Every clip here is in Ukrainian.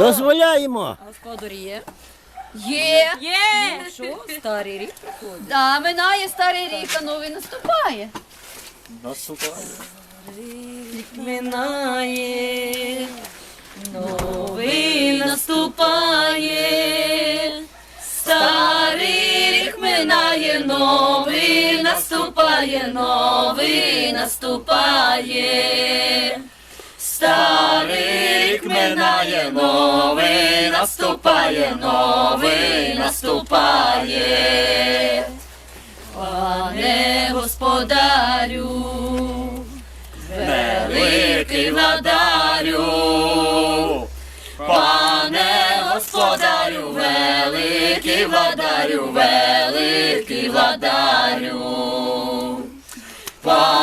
Дозволяємо. Господар є. Є. Є! Ну що, старий рік приходить. Да, минає старий рік, а новий наступає. Рік минає, новий наступає. Старий рік минає, новий наступає, новий наступає. Старий рік минає, новий наступає, новий наступає. Пане господарю, великий владарю, пане господарю, великий владарю, великий владарю, пане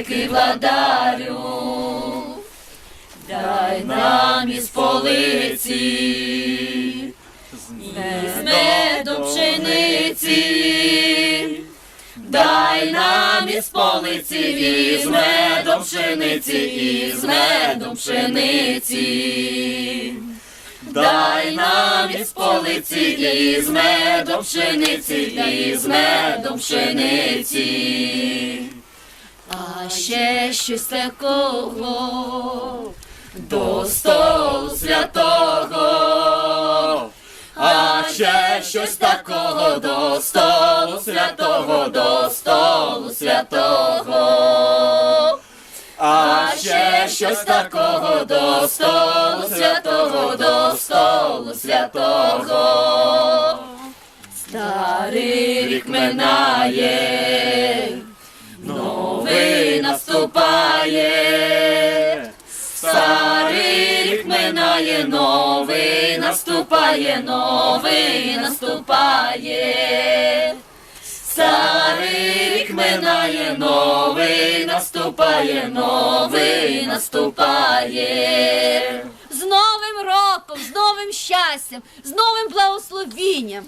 великий владарю. Дай нам із полиці, з медом пшениці, дай нам із полиці, із медом пшениці, із медом пшениці. Дай нам із полиці, із медом пшениці, із медом пшениці. Ще щось такого до столу святого, а ще щось такого до столу святого, до столу святого. А ще щось такого до столу святого, до столу святого. Старий рік минає, новий наступає. Старий рік минає, новий наступає, новий наступає. Старий рік минає, новий наступає, новий наступає. З Новим роком, з новим щастям, з новим благословінням.